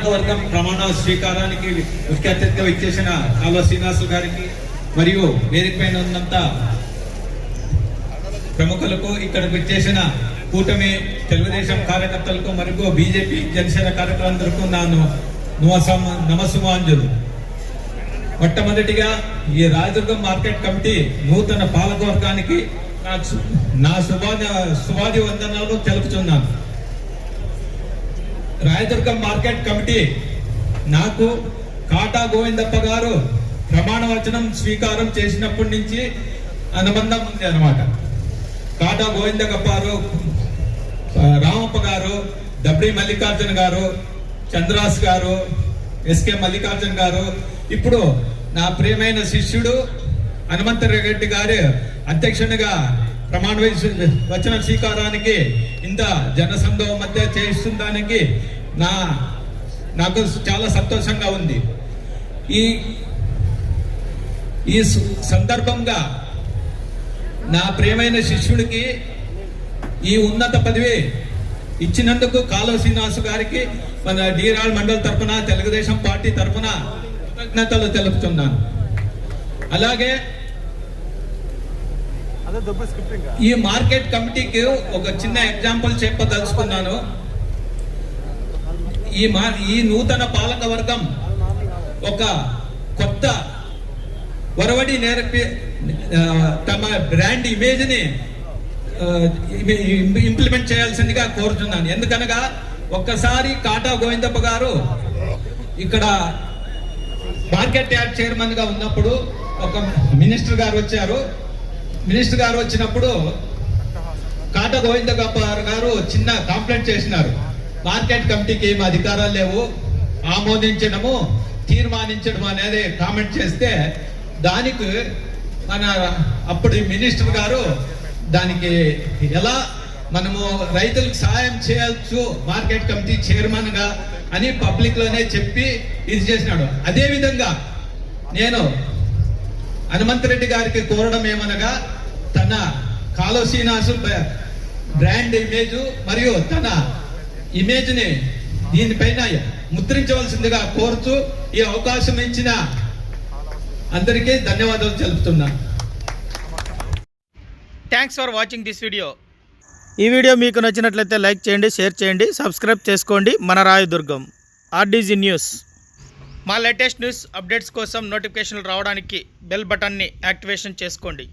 పాలకవర్గం ప్రమాణ స్వీకారానికి ముఖ్య అతిథిగా ఇచ్చేసిన కాలువ శ్రీనివాసు గారికి మరియు వేదిక పైన ఉన్నంత ప్రముఖులకు ఇక్కడకు ఇచ్చేసిన కూటమి తెలుగుదేశం కార్యకర్తలకు మరియు బీజేపీ జనసేన కార్యకర్తలందరికీ నాను నమసమ నమసుమాంజులు మొట్టమొదటిగా ఈ రాయదుర్గం మార్కెట్ కమిటీ నూతన పాలకవర్గానికి నా సు- నా శుభాది శుభాది వందనాలు తెలుపుతున్నాను రాయదుర్గం మార్కెట్ కమిటీ నాకు కాటా గోవిందప్ప గారు ప్రమాణ వచనం స్వీకారం చేసినప్పటి నుంచి అనుబంధం ఉంది అనమాట కాటా గోవిందప్ప గారు రామప్ప గారు దబ్డి మల్లికార్జున గారు చంద్రాస్ గారు ఎస్కే మల్లికార్జున గారు ఇప్పుడు నా ప్రియమైన శిష్యుడు హనుమంత రెడ్డి గారు అధ్యక్షునిగా ప్రమాణ వచన స్వీకారానికి ఇంత జనసంఘం మధ్య చేస్తుందానికి నా నాకు చాలా సంతోషంగా ఉంది. ఈ ఈ సు- సందర్భంగా నా ప్రేమైన శిష్యుడికి ఈ ఉన్నత పదవి ఇచ్చినందుకు కాలువ శ్రీనివాసు గారికి మన డీరాల్ మండల్ తరపున తెలుగుదేశం పార్టీ తరఫున కృతజ్ఞతలు తెలుపుతున్నాను. అలాగే ఈ మార్కెట్ కమిటీకి ఒక చిన్న ఎగ్జాంపుల్ చెప్పదలుచుకున్నాను. ఈ మా ఈ నూతన పాలక వర్గం ఒక కొత్త ఒరవడి నేర్పి తమ బ్రాండ్ ఇమేజ్ని ఇంప్లిమెంట్ చేయాల్సిందిగా కోరుతున్నాను ఎందుకనగా ఒక్కసారి కాటా గోవిందప్ప గారు ఇక్కడ మార్కెట్ యార్డ్ చైర్మన్గా ఉన్నప్పుడు ఒక మినిస్టర్ గారు వచ్చారు. మినిస్టర్ గారు వచ్చినప్పుడు కాట గోవింద గారు చిన్న కంప్లైంట్ చేసినారు. మార్కెట్ కమిటీకి ఏమి అధికారాలు లేవు. ఆమోదించడము తీర్మానించడం అనేది కామెంట్ చేస్తే దానికి మన అప్పుడు మినిస్టర్ గారు దానికి ఎలా మనము రైతులకు సహాయం చేయొచ్చు మార్కెట్ కమిటీ చైర్మన్గా అని పబ్లిక్లోనే చెప్పి ఇది చేసినాడు. అదే విధంగా నేను హనుమంతరెడ్డి గారికి కోరడం ఏమనగా తన కాలో శ్రీనివాసు బ- బ్రాండ్ ఇమేజ్ మరియు తన ఇమేజ్ని దీనిపైన ముద్రించవలసిందిగా కోరుతూ ఈ అవకాశం ఇచ్చిన అందరికీ ధన్యవాదాలు తెలుపుతున్నా. Thanks for watching this video ఈ వీడియో మీకు నచ్చినట్లయితే లైక్ చేయండి షేర్ చేయండి సబ్స్క్రైబ్ చేసుకోండి. మన రాయదుర్గం ఆర్డీజీ న్యూస్. మా లేటెస్ట్ న్యూస్ అప్డేట్స్ కోసం నోటిఫికేషన్లు రావడానికి బెల్ బటన్ని యాక్టివేషన్ చేసుకోండి.